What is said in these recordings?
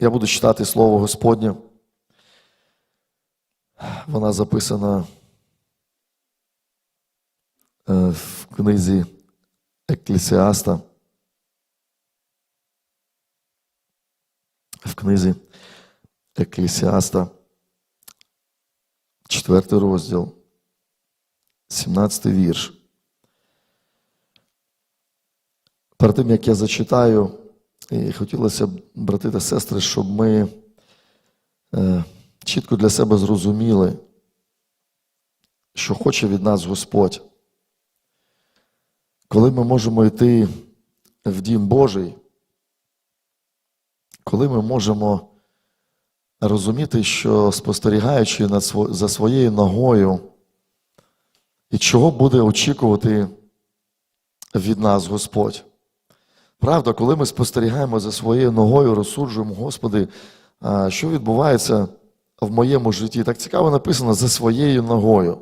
Я буду читати Слово Господнє. Вона записана е, в книзі Еклесіаста. В книзі Еклесіаста, 4 розділ, 17 вірш. Перед тим, як я зачитаю, і хотілося б, брати та сестри, щоб ми е, чітко для себе зрозуміли, що хоче від нас Господь. Коли ми можемо йти в Дім Божий, коли ми можемо розуміти, що спостерігаючи за своєю ногою, і чого буде очікувати від нас Господь. Правда, коли ми спостерігаємо за своєю ногою, розсуджуємо, Господи, що відбувається в моєму житті? Так цікаво написано за своєю ногою.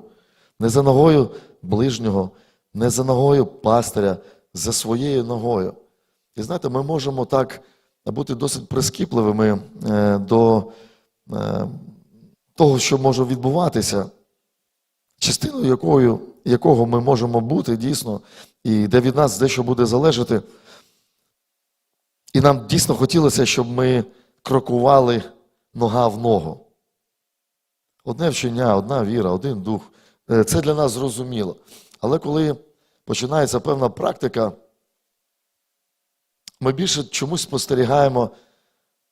Не за ногою ближнього, не за ногою пастиря, за своєю ногою. І знаєте, ми можемо так бути досить прискіпливими е, до е, того, що може відбуватися, частиною якою, якого ми можемо бути дійсно, і де від нас дещо буде залежати. І нам дійсно хотілося, щоб ми крокували нога в ногу. Одне вчення, одна віра, один дух. Е, Це для нас зрозуміло. Але коли починається певна практика, ми більше чомусь спостерігаємо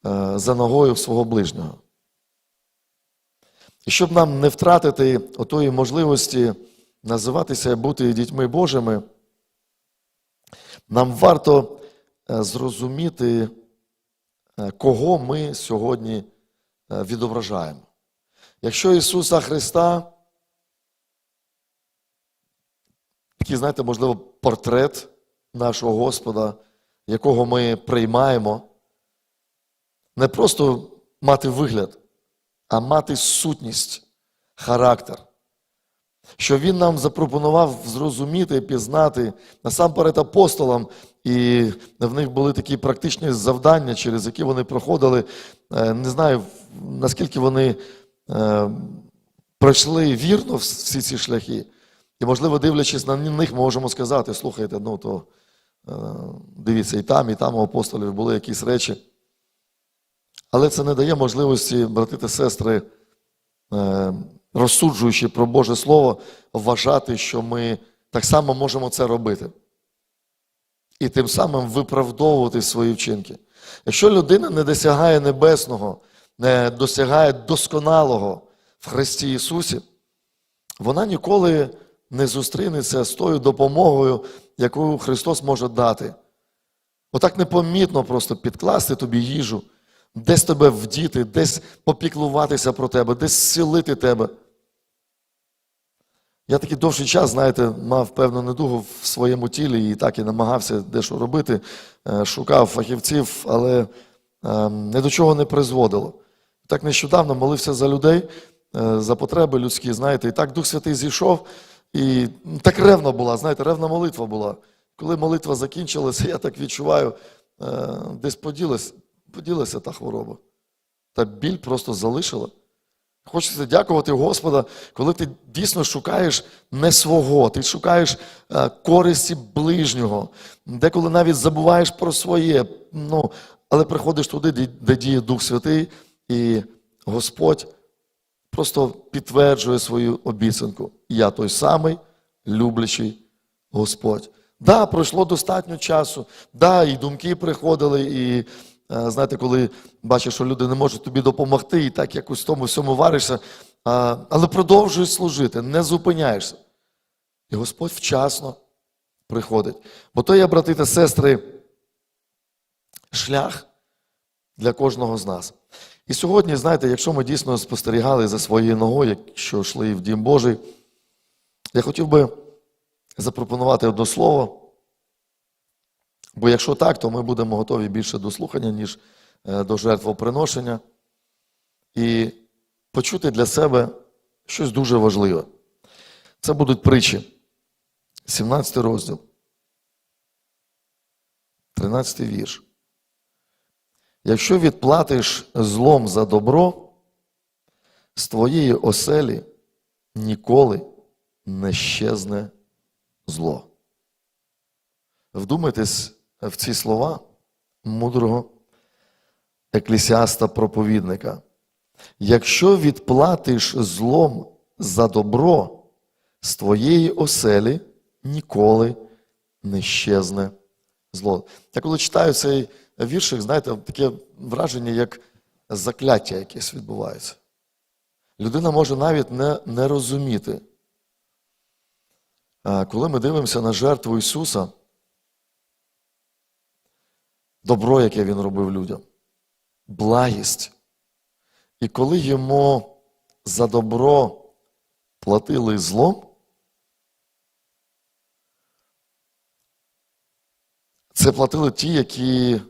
е, за ногою свого ближнього. І щоб нам не втратити отої можливості називатися бути дітьми Божими, нам варто зрозуміти, е, кого ми сьогодні е, відображаємо. Якщо Ісуса Христа, такий, знаєте, можливо, портрет нашого Господа, якого ми приймаємо, не просто мати вигляд, а мати сутність, характер. Що Він нам запропонував зрозуміти, пізнати насамперед апостолам, і в них були такі практичні завдання, через які вони проходили. Е, Не знаю, наскільки вони е, пройшли вірно всі ці шляхи. І, можливо, дивлячись на них, ми можемо сказати: слухайте, ну то е, дивіться, і там, і там у апостолів були якісь речі. Але це не дає можливості, брати та сестри, розсуджуючи про Боже Слово, вважати, що ми так само можемо це робити. І тим самим виправдовувати свої вчинки. Якщо людина не досягає небесного, не досягає досконалого в Христі Ісусі, вона ніколи не зустрінеться з тою допомогою, яку Христос може дати. Отак непомітно просто підкласти тобі їжу, десь тебе вдіти, десь попіклуватися про тебе, десь зцілити тебе. Я такий довший час, знаєте, мав певну недугу в своєму тілі і так і намагався дещо робити, е, шукав фахівців, але е, ні до чого не призводило. Так нещодавно молився за людей, е, за потреби людські, знаєте, і так Дух Святий зійшов, і так ревна була, знаєте, ревна молитва була. Коли молитва закінчилася, я так відчуваю, е, десь поділася, поділася та хвороба. Та біль просто залишила. Хочеться дякувати Господа, коли ти дійсно шукаєш не свого, ти шукаєш е, користі ближнього, деколи навіть забуваєш про своє, ну, але приходиш туди, де, діє Дух Святий, і Господь просто підтверджує свою обіцянку. Я той самий люблячий Господь. Да, пройшло достатньо часу, да, і думки приходили, і знаєте, коли бачиш, що люди не можуть тобі допомогти, і так якось в тому всьому варишся, але продовжуєш служити, не зупиняєшся. І Господь вчасно приходить. Бо то є, брати та сестри, шлях для кожного з нас. І сьогодні, знаєте, якщо ми дійсно спостерігали за своєю ногою, якщо йшли в Дім Божий, я хотів би запропонувати одне слово. Бо якщо так, то ми будемо готові більше до слухання, ніж е, до жертвоприношення. І почути для себе щось дуже важливе. Це будуть притчі. 17 розділ. 13 вірш. Якщо відплатиш злом за добро, з твоєї оселі ніколи не щезне зло. Вдумайтесь в ці слова мудрого еклесіаста проповідника. Якщо відплатиш злом за добро, з твоєї оселі ніколи не щезне зло. Я коли читаю цей віршик, знаєте, таке враження, як закляття якесь відбувається. Людина може навіть не, не розуміти. Коли ми дивимося на жертву Ісуса, добро, яке Він робив людям, благість. І коли йому за добро платили злом, це платили ті, які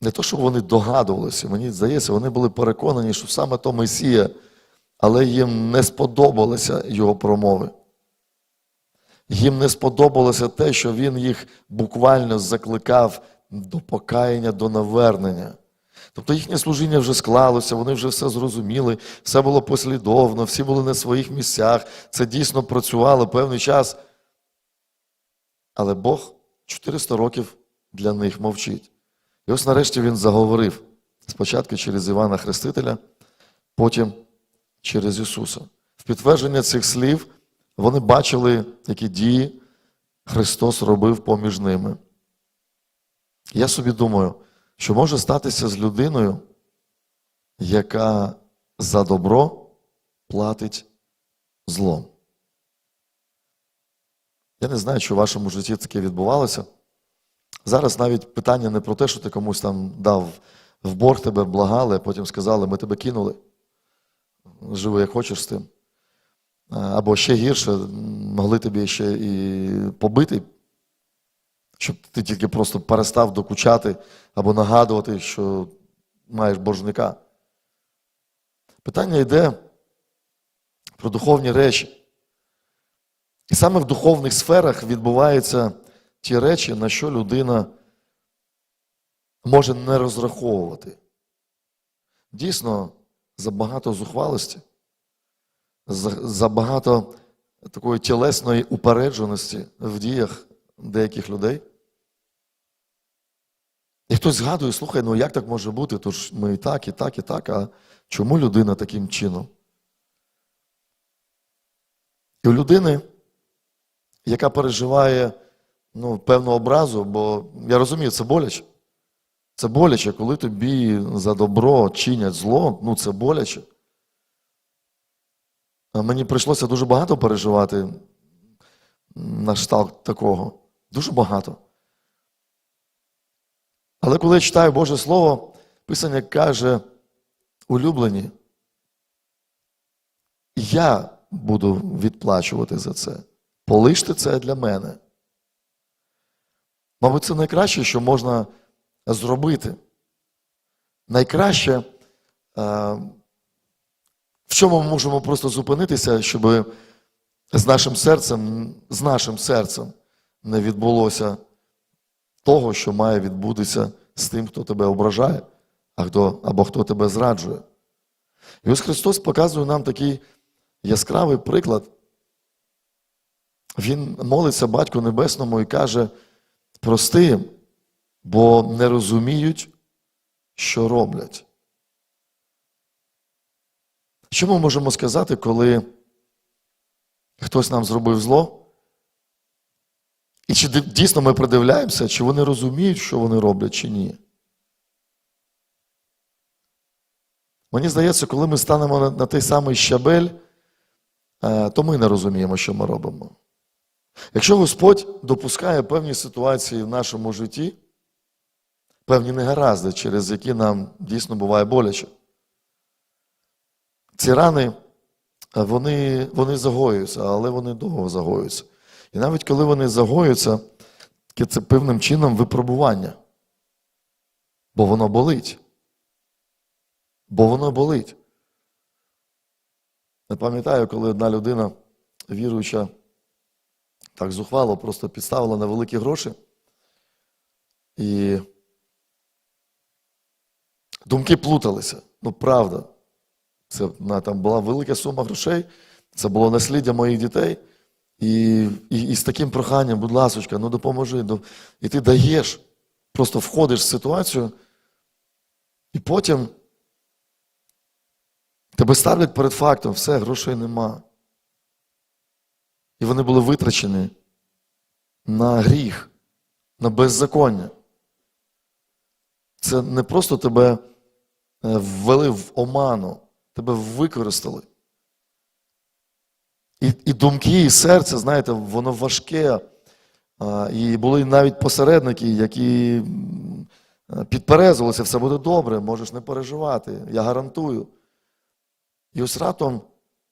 не то, що вони догадувалися, мені здається, вони були переконані, що саме то Месія, але їм не сподобалися його промови. Їм не сподобалося те, що він їх буквально закликав до покаяння, до навернення. Тобто їхнє служіння вже склалося, вони вже все зрозуміли, все було послідовно, всі були на своїх місцях, це дійсно працювало певний час. Але Бог 400 років для них мовчить. І ось нарешті він заговорив спочатку через Івана Хрестителя, потім через Ісуса. В підтвердження цих слів вони бачили, які дії Христос робив поміж ними. Я собі думаю, що може статися з людиною, яка за добро платить злом. Я не знаю, чи в вашому житті таке відбувалося. Зараз навіть питання не про те, що ти комусь там дав в борг, тебе благали, а потім сказали, ми тебе кинули. Живи, як хочеш з тим. Або ще гірше, могли тобі ще і побити, щоб ти тільки просто перестав докучати або нагадувати, що маєш боржника. Питання йде про духовні речі. І саме в духовних сферах відбуваються ті речі, на що людина може не розраховувати. Дійсно, забагато зухвалості, забагато такої тілесної упередженості в діях деяких людей. І хтось згадує, слухай, ну як так може бути? Тож ми і так, і так, і так, а чому людина таким чином? І у людини, яка переживає ну, певну образу, бо я розумію, це боляче. Це боляче, коли тобі за добро чинять зло, ну це боляче. Мені прийшлося дуже багато переживати на штат такого. Дуже багато. Але коли я читаю Боже Слово, Писання каже, улюблені, я буду відплачувати за це. Полиште це для мене. Мабуть, це найкраще, що можна зробити. Найкраще, в чому ми можемо просто зупинитися, щоб з нашим серцем, з нашим серцем не відбулося того, що має відбутися з тим, хто тебе ображає, а хто, або хто тебе зраджує. І ось Христос показує нам такий яскравий приклад. Він молиться Батьку Небесному і каже, прости бо не розуміють, що роблять. Що ми можемо сказати, коли хтось нам зробив зло? І чи дійсно ми придивляємося, чи вони розуміють, що вони роблять, чи ні? Мені здається, коли ми станемо на, той самий щабель, е, то ми не розуміємо, що ми робимо. Якщо Господь допускає певні ситуації в нашому житті, певні негаразди, через які нам дійсно буває боляче, ці рани, вони, вони загоюються, але вони довго загоюються. І навіть коли вони загоюються, це певним чином випробування. Бо воно болить. Бо воно болить. Я пам'ятаю, коли одна людина, віруюча, так зухвало, просто підставила на великі гроші. І Думки плуталися. Ну, правда. Це там була велика сума грошей, це було насліддя моїх дітей. І, і, і з таким проханням, будь ласочка, ну допоможи. Ну, і ти даєш, просто входиш в ситуацію, і потім тебе ставлять перед фактом, все, грошей нема. І вони були витрачені на гріх, на беззаконня. Це не просто тебе е, ввели в оману, тебе використали. І, і думки, і серце, знаєте, воно важке. І були навіть посередники, які е, підперезувалися, все буде добре, можеш не переживати, я гарантую. І ось раптом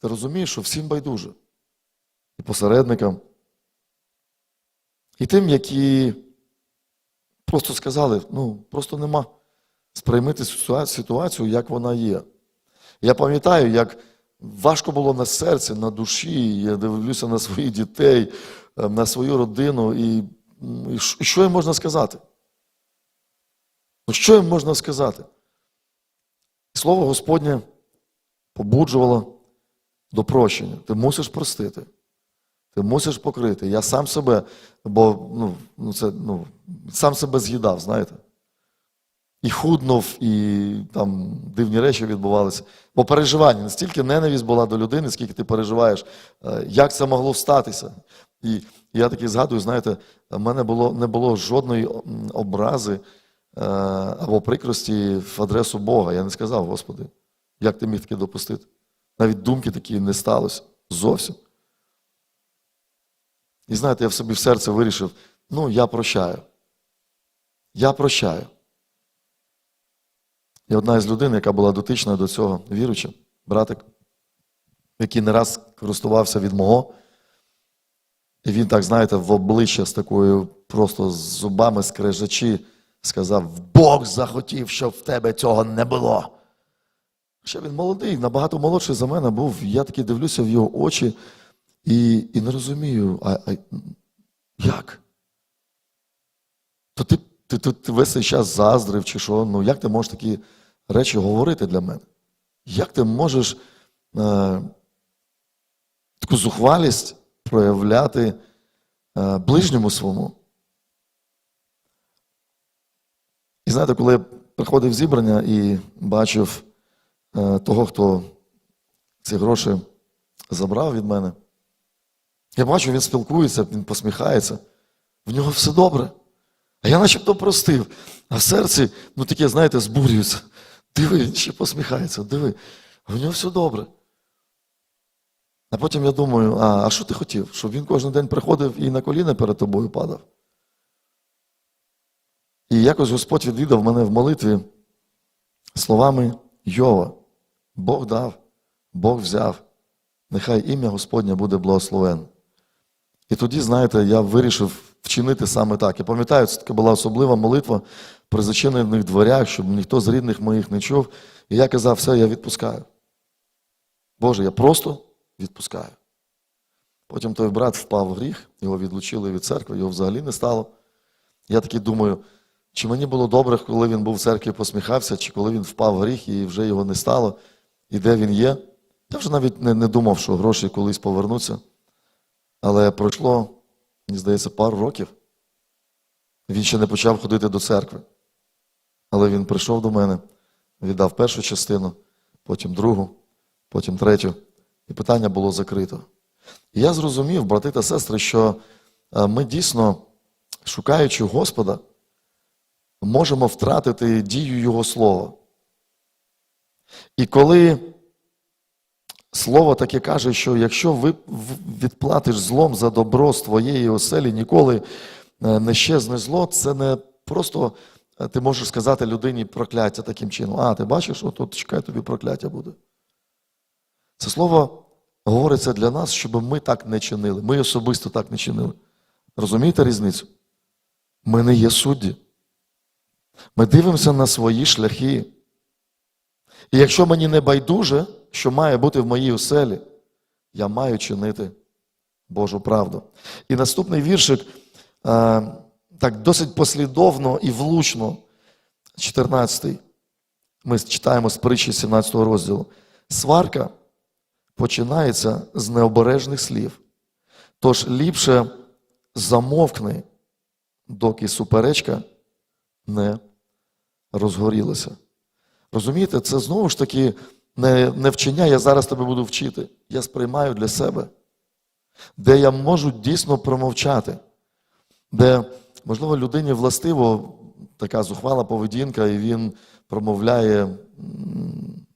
ти розумієш, що всім байдуже. І посередникам, і тим, які просто сказали, ну, просто нема. Сприймити ситуацію, як вона є. Я пам'ятаю, як важко було на серці, на душі. Я дивлюся на своїх дітей, е, на свою родину. І, і що- їм можна сказати? Ну, що їм можна сказати? Слово Господнє побуджувало до прощення. Ти мусиш простити. Ти мусиш покрити. Я сам себе, бо ну, ну, це, ну, сам себе з'їдав, знаєте. І худнув, і там дивні речі відбувалися. Бо переживання, настільки ненависть була до людини, скільки ти переживаєш, е, як це могло статися. І я такий згадую, знаєте, в мене було, не було жодної образи е, або прикрості в адресу Бога. Я не сказав, Господи, як ти міг таке допустити? Навіть думки такі не сталося зовсім. І знаєте, я в собі в серце вирішив: ну, я прощаю. Я прощаю. І одна із людей, яка була дотична до цього, віруча, братик, який не раз користувався від мого. І він так, знаєте, в обличчя з такою просто з зубами скрежачі сказав: Бог захотів, щоб в тебе цього не було. Ще він молодий, набагато молодший за мене був. Я таки дивлюся в його очі і, і не розумію, а, а як? То ти, ти, ти, ти весь цей час заздрив чи що? Ну як ти можеш такі речі говорити для мене? Як ти можеш е, таку зухвалість проявляти е, ближньому своєму? І знаєте, коли я приходив зібрання і бачив е, того, хто ці гроші забрав від мене, я бачу, він спілкується, він посміхається, в нього все добре. А я начебто простив, а в серці, ну таке, знаєте, збурюється. Диви, він ще посміхається, диви, в нього все добре. А потім я думаю, а, а що ти хотів? Щоб він кожен день приходив і на коліна перед тобою падав. І якось Господь відвідав мене в молитві словами Йова. Бог дав, Бог взяв. Нехай ім'я Господнє буде благословенне. І тоді, знаєте, я вирішив вчинити саме так. Я пам'ятаю, це така була особлива молитва при зачинених дверях, щоб ніхто з рідних моїх не чув. І я казав, все, я відпускаю. Боже, я просто відпускаю. Потім той брат впав в гріх, його відлучили від церкви, його взагалі не стало. Я такий думаю, чи мені було добре, коли він був в церкві посміхався, чи коли він впав в гріх і вже його не стало, і де він є. Я вже навіть не, не думав, що гроші колись повернуться. Але пройшло, мені здається, пару років. Він ще не почав ходити до церкви. Але він прийшов до мене, віддав першу частину, потім другу, потім третю. І питання було закрито. І я зрозумів, брати та сестри, що е, ми дійсно, шукаючи Господа, можемо втратити дію Його слова. І коли Слово таке каже, що якщо ви відплатиш злом за добро з твоєї оселі, ніколи е, не щезне зло, це не просто е, ти можеш сказати людині прокляття таким чином. А, ти бачиш, от, от чекай, тобі прокляття буде. Це слово говориться для нас, щоб ми так не чинили. Ми особисто так не чинили. Розумієте різницю? Ми не є судді. Ми дивимося на свої шляхи. І якщо мені не байдуже, що має бути в моїй оселі, я маю чинити Божу правду. І наступний віршик е, так досить послідовно і влучно, 14-й, Ми читаємо з притчі 17 розділу. Сварка починається з необережних слів. Тож ліпше замовкни, доки суперечка не розгорілася. Розумієте, це знову ж таки не, не вчення, я зараз тебе буду вчити. Я сприймаю для себе, де я можу дійсно промовчати, де, можливо, людині властиво така зухвала поведінка, і він промовляє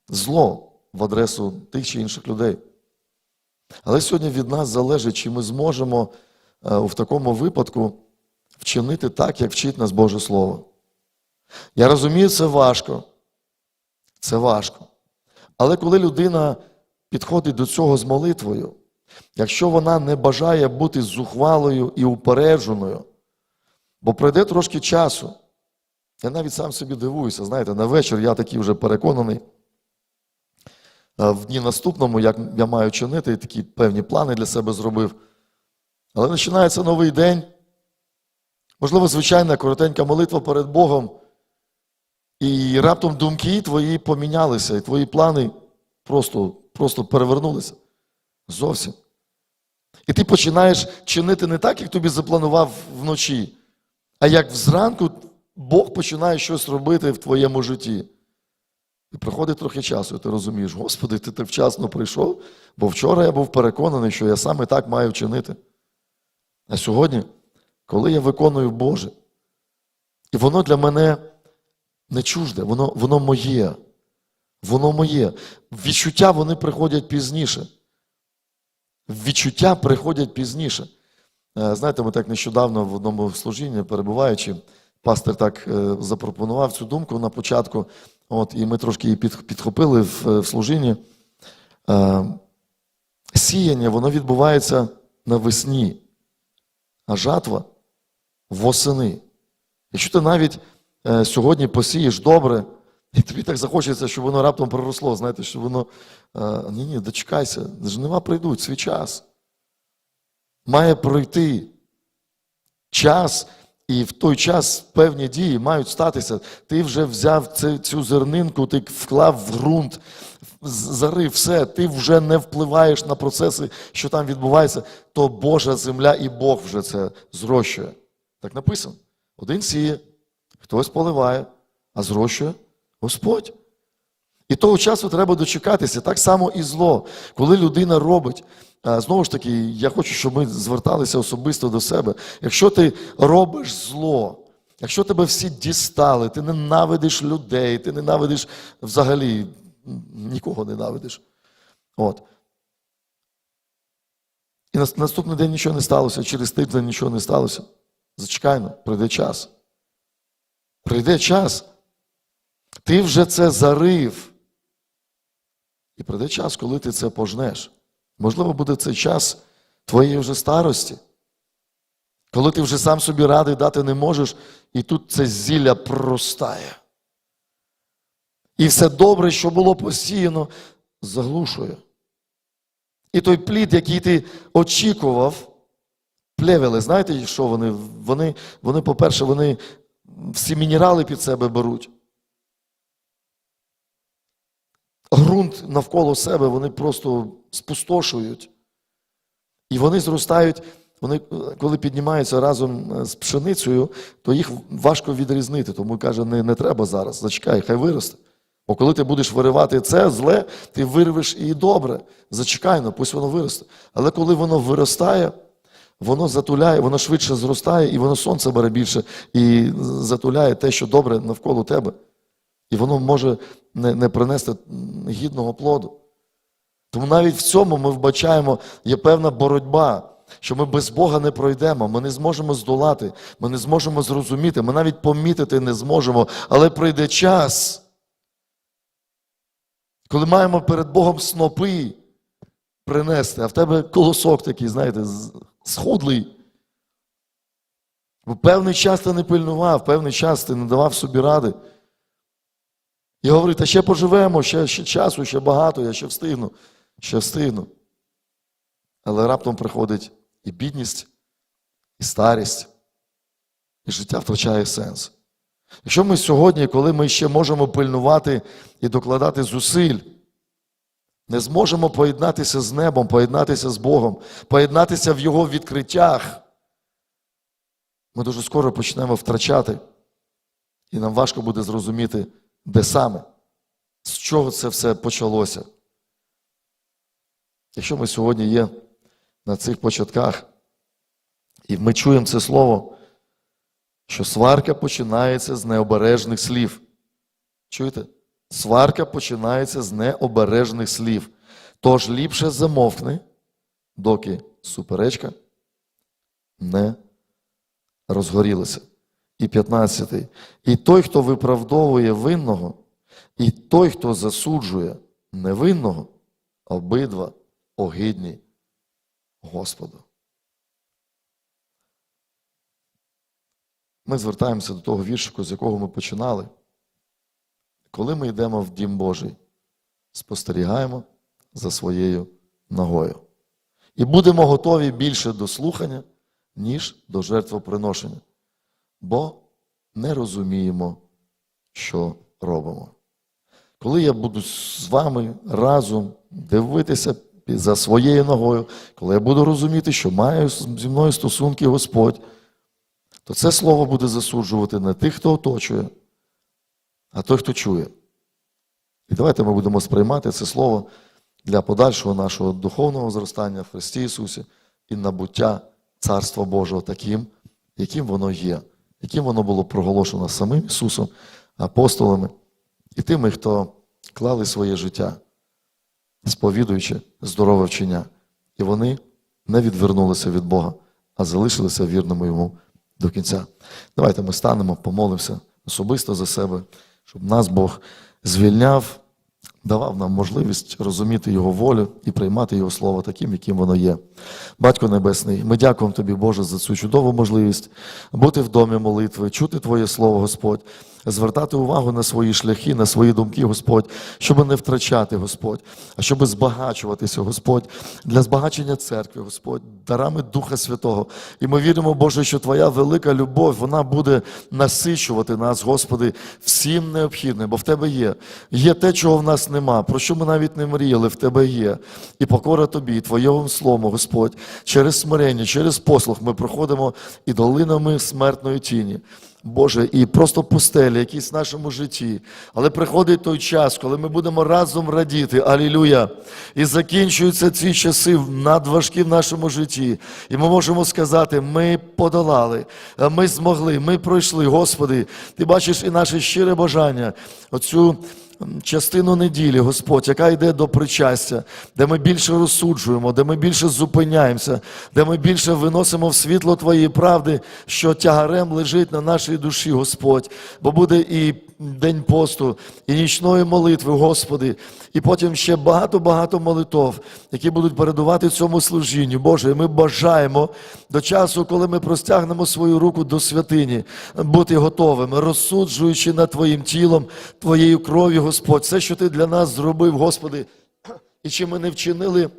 зло в адресу тих чи інших людей. Але сьогодні від нас залежить, чи ми зможемо е, в такому випадку вчинити так, як вчить нас Боже Слово. Я розумію, це важко. Це важко. Але коли людина підходить до цього з молитвою, якщо вона не бажає бути зухвалою і упередженою, бо пройде трошки часу, я навіть сам собі дивуюся, знаєте, на вечір я такий вже переконаний. В дні наступному, як я маю чинити, такі певні плани для себе зробив. Але починається новий день. Можливо, звичайна коротенька молитва перед Богом. І раптом думки твої помінялися, і твої плани просто, просто перевернулися. Зовсім. І ти починаєш чинити не так, як тобі запланував вночі, а як зранку Бог починає щось робити в твоєму житті. І проходить трохи часу, і ти розумієш, Господи, ти так вчасно прийшов, бо вчора я був переконаний, що я саме так маю вчинити. А сьогодні, коли я виконую Боже, і воно для мене не чужде, воно, воно моє. Воно моє. Відчуття вони приходять пізніше. Відчуття приходять пізніше. Е, Знаєте, ми так нещодавно в одному служінні, перебуваючи, пастор так е, запропонував цю думку на початку, от, і ми трошки її підхопили в, в служінні. Е, Сіяння, воно відбувається навесні, а жатва восени. Якщо ти навіть е, сьогодні посієш добре, і тобі так захочеться, щоб воно раптом проросло, знаєте, щоб воно. Е, ні, ні, дочекайся, жнива прийдуть, свій час. Має пройти час, і в той час певні дії мають статися. Ти вже взяв цю зернинку, ти вклав в ґрунт, зарив все, ти вже не впливаєш на процеси, що там відбувається, то Божа земля і Бог вже це зрощує. Так написано. Один сіє, хтось поливає, а зрощує Господь. І того часу треба дочекатися. Так само і зло. Коли людина робить, знову ж таки, я хочу, щоб ми зверталися особисто до себе. Якщо ти робиш зло, якщо тебе всі дістали, ти ненавидиш людей, ти ненавидиш взагалі нікого ненавидиш. От. І наступний день нічого не сталося, через тиждень нічого не сталося. Зачекайно, прийде час. Прийде час. Ти вже це зарив. І прийде час, коли ти це пожнеш. Можливо, буде цей час твоєї вже старості, коли ти вже сам собі ради дати не можеш, і тут це зілля проростає. І все добре, що було посіяно, заглушує. І той плід, який ти очікував, плевели, знаєте, що вони? Вони, вони по-перше, вони всі мінерали під себе беруть. Грунт навколо себе вони просто спустошують. І вони зростають, вони, коли піднімаються разом з пшеницею, то їх важко відрізнити. Тому каже, не, не треба зараз, зачекай, хай виросте. Бо коли ти будеш виривати це зле, ти вирвеш і добре. Зачекай, ну, пусть воно виросте. Але коли воно виростає, воно затуляє, воно швидше зростає, і воно сонце бере більше і затуляє те, що добре навколо тебе. І воно може не, не принести гідного плоду. Тому навіть в цьому ми вбачаємо, є певна боротьба, що ми без Бога не пройдемо, ми не зможемо здолати, ми не зможемо зрозуміти, ми навіть помітити не зможемо, але прийде час, коли маємо перед Богом снопи принести, а в тебе колосок такий, знаєте, схудлий. Бо певний час ти не пильнував, певний час ти не давав собі ради. І говорить, та ще поживемо, ще, ще часу, ще багато, я ще встигну, ще встигну. Але раптом приходить і бідність, і старість, і життя втрачає сенс. Якщо ми сьогодні, коли ми ще можемо пильнувати і докладати зусиль, не зможемо поєднатися з небом, поєднатися з Богом, поєднатися в Його відкриттях, ми дуже скоро почнемо втрачати, і нам важко буде зрозуміти, де саме, з чого це все почалося. Якщо ми сьогодні є на цих початках, і ми чуємо це слово, що сварка починається з необережних слів. Чуєте? Сварка починається з необережних слів. Тож ліпше замовкни, доки суперечка не розгорілася. І 15. І той, хто виправдовує винного, і той, хто засуджує невинного, обидва огидні Господу. Ми звертаємося до того віршику, з якого ми починали. Коли ми йдемо в Дім Божий, спостерігаємо за своєю ногою. І будемо готові більше до слухання, ніж до жертвоприношення, бо не розуміємо, що робимо. Коли я буду з вами разом дивитися за своєю ногою, коли я буду розуміти, що має зі мною стосунки Господь, то це слово буде засуджувати не тих, хто оточує, а той, хто чує. І давайте ми будемо сприймати це слово для подальшого нашого духовного зростання в Христі Ісусі і набуття Царства Божого таким, яким воно є, яким воно було проголошено самим Ісусом, апостолами і тими, хто клали своє життя, сповідуючи здорове вчення. І вони не відвернулися від Бога, а залишилися вірними Йому до кінця. Давайте ми станемо, помолимося особисто за себе, щоб нас Бог звільняв, давав нам можливість розуміти Його волю і приймати Його слово таким, яким воно є. Батько Небесний, ми дякуємо Тобі, Боже, за цю чудову можливість бути в домі молитви, чути Твоє Слово, Господь, звертати увагу на свої шляхи, на свої думки, Господь, щоб не втрачати, Господь, а щоб збагачуватися, Господь, для збагачення церкви, Господь, дарами Духа Святого. І ми віримо, Боже, що Твоя велика любов, вона буде насичувати нас, Господи, всім необхідним, бо в Тебе є. Є те, чого в нас нема, про що ми навіть не мріяли, в Тебе є. І покора Тобі, і Твоєму слову, Господь, через смирення, через послух ми проходимо і долинами смертної тіні. Боже, і просто пустелі, якісь в нашому житті. Але приходить той час, коли ми будемо разом радіти. Алілюя! І закінчуються ці часи надважкі в нашому житті. І ми можемо сказати: ми подолали, ми змогли, ми пройшли. Господи, ти бачиш і наше щире бажання. Оцю частину неділі, Господь, яка йде до причастя, де ми більше розсуджуємо, де ми більше зупиняємося, де ми більше виносимо в світло Твоєї правди, що тягарем лежить на нашій душі, Господь, бо буде і день посту, і нічної молитви, Господи, і потім ще багато-багато молитов, які будуть передувати цьому служінню. Боже, ми бажаємо до часу, коли ми простягнемо свою руку до святині, бути готовими, розсуджуючи над Твоїм тілом, Твоєю кров'ю, Господь, все, що Ти для нас зробив, Господи, і чи ми не вчинили.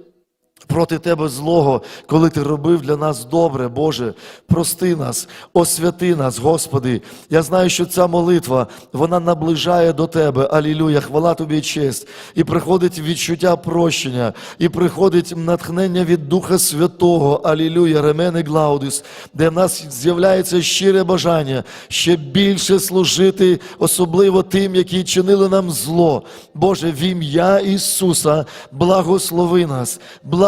Проти тебе злого, коли ти робив для нас добре, Боже, прости нас, освяти нас, Господи. Я знаю, що ця молитва вона наближає до Тебе. Алілюя, хвала тобі честь. І приходить відчуття прощення, і приходить натхнення від Духа Святого, Алілюя, Ремене Глаудис, де в нас з'являється щире бажання ще більше служити, особливо тим, які чинили нам зло. Боже, в ім'я Ісуса, благослови нас. Благослови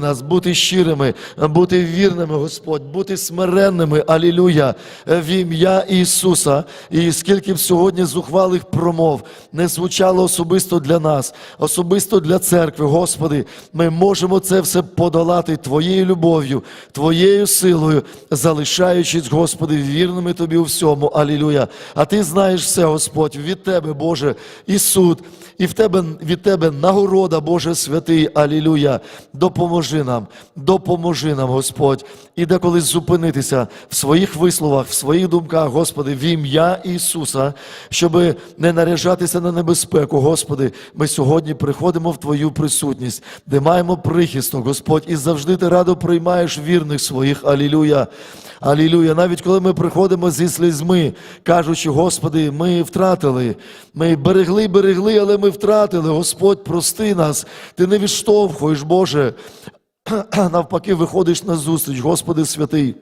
нас бути щирими, бути вірними, Господь, бути смиренними. Алілюя, в ім'я Ісуса. І скільки б сьогодні зухвалих промов не звучало особисто для нас, особисто для церкви, Господи, ми можемо це все подолати Твоєю любов'ю, Твоєю силою, залишаючись, Господи, вірними Тобі у всьому. Алілюя. А Ти знаєш все, Господь, від Тебе, Боже, і суд, і в тебе, від Тебе нагорода, Боже святий. Алілюя. допоможи нам, допоможи нам, Господь, і деколи зупинитися в своїх висловах, в своїх думках, Господи, в ім'я Ісуса, щоб не наряжатися на небезпеку, Господи, ми сьогодні приходимо в Твою присутність, де маємо прихисток, Господь, і завжди Ти радо приймаєш вірних своїх. Алілюя. Алілюя. Навіть коли ми приходимо зі слізьми, кажучи, Господи, ми втратили, ми берегли, берегли, але ми втратили. Господь, прости нас, Ти не відштовхуєш, Боже. Навпаки, виходиш на зустріч, Господи святий.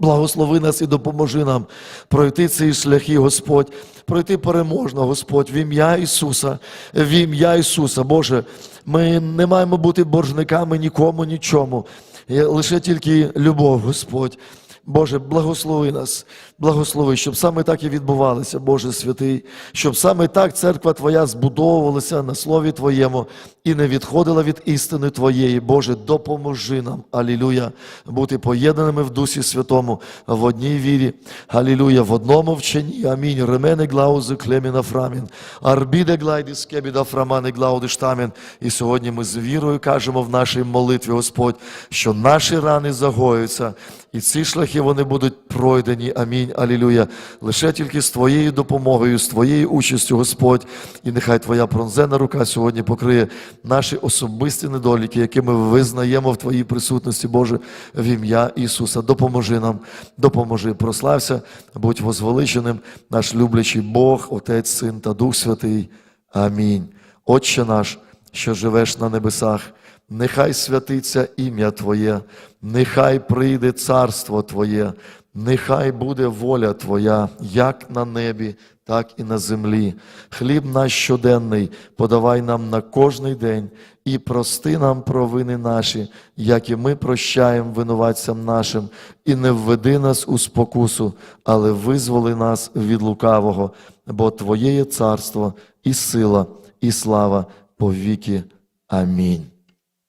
Благослови нас і допоможи нам пройти ці шляхи, Господь, пройти переможно, Господь, в ім'я Ісуса, в ім'я Ісуса. Боже, ми не маємо бути боржниками нікому, нічому. Лише тільки любов, Господь. Боже, благослови нас, благослови, щоб саме так і відбувалося, Боже святий, щоб саме так церква Твоя збудовувалася на Слові Твоєму і не відходила від істини Твоєї. Боже, допоможи нам, Алілюя, бути поєднаними в Дусі Святому в одній вірі. Алілюя, в одному вченні. Амінь. Ремене глаузи клеміна фрамін. Арбіде глайді скебіда фрамани глауди штамін. І сьогодні ми з вірою кажемо в нашій молитві, Господь, що наші рани загоюються, і ці шляхи вони будуть пройдені. Амінь. Алілюя. Лише тільки з Твоєю допомогою, з Твоєю участю, Господь, і нехай Твоя пронзена рука сьогодні покриє наші особисті недоліки, які ми визнаємо в Твоїй присутності, Боже, в ім'я Ісуса. Допоможи нам, допоможи, прослався, будь возвеличеним, наш люблячий Бог, Отець, Син та Дух Святий. Амінь. Отче наш, що живеш на небесах, нехай святиться ім'я Твоє, нехай прийде царство Твоє, нехай буде воля Твоя, як на небі, так і на землі. Хліб наш щоденний подавай нам на кожний день і прости нам провини наші, як і ми прощаємо винуватцям нашим, і не введи нас у спокусу, але визволи нас від лукавого, бо Твоє є царство і сила, і слава по віки. Амінь.